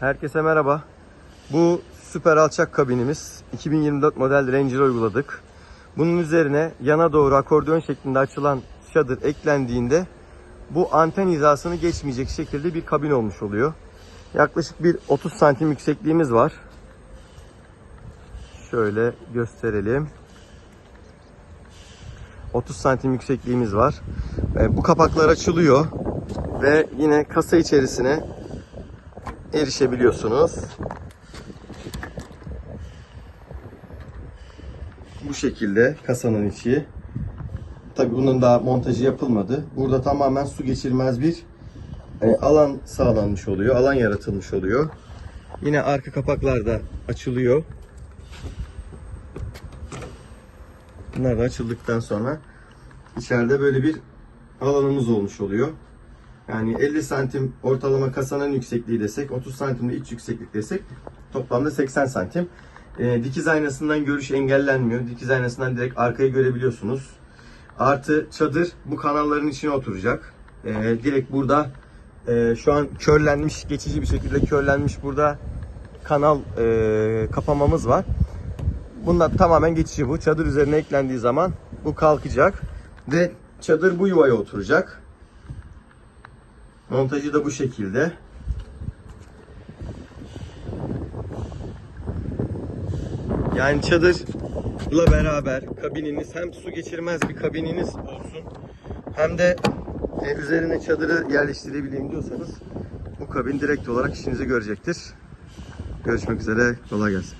Herkese merhaba. Bu süper alçak kabinimiz 2024 model Ranger uyguladık. Bunun üzerine yana doğru akordeon şeklinde açılan çadır eklendiğinde bu anten hizasını geçmeyecek şekilde bir kabin olmuş oluyor. Yaklaşık bir 30 santim yüksekliğimiz var. Şöyle gösterelim. 30 santim yüksekliğimiz var. Bu kapaklar açılıyor ve yine kasa içerisine erişebiliyorsunuz. Bu şekilde kasanın içi. Tabi bunun daha montajı yapılmadı. Burada tamamen su geçirmez bir e, alan sağlanmış oluyor. Alan yaratılmış oluyor. Yine arka kapaklar da açılıyor. Bunlar da açıldıktan sonra içeride böyle bir alanımız olmuş oluyor. Yani 50 santim ortalama kasanın yüksekliği desek, 30 santim de iç yükseklik desek toplamda 80 santim. Ee, dikiz aynasından görüş engellenmiyor. Dikiz aynasından direkt arkayı görebiliyorsunuz. Artı çadır bu kanalların içine oturacak. Ee, direkt burada e, şu an körlenmiş, geçici bir şekilde körlenmiş burada kanal e, kapamamız var. Bunlar tamamen geçici bu. Çadır üzerine eklendiği zaman bu kalkacak ve çadır bu yuvaya oturacak. Montajı da bu şekilde. Yani çadırla beraber kabininiz hem su geçirmez bir kabininiz olsun hem de e, üzerine çadırı yerleştirebileyim diyorsanız bu kabin direkt olarak işinizi görecektir. Görüşmek üzere. Kolay gelsin.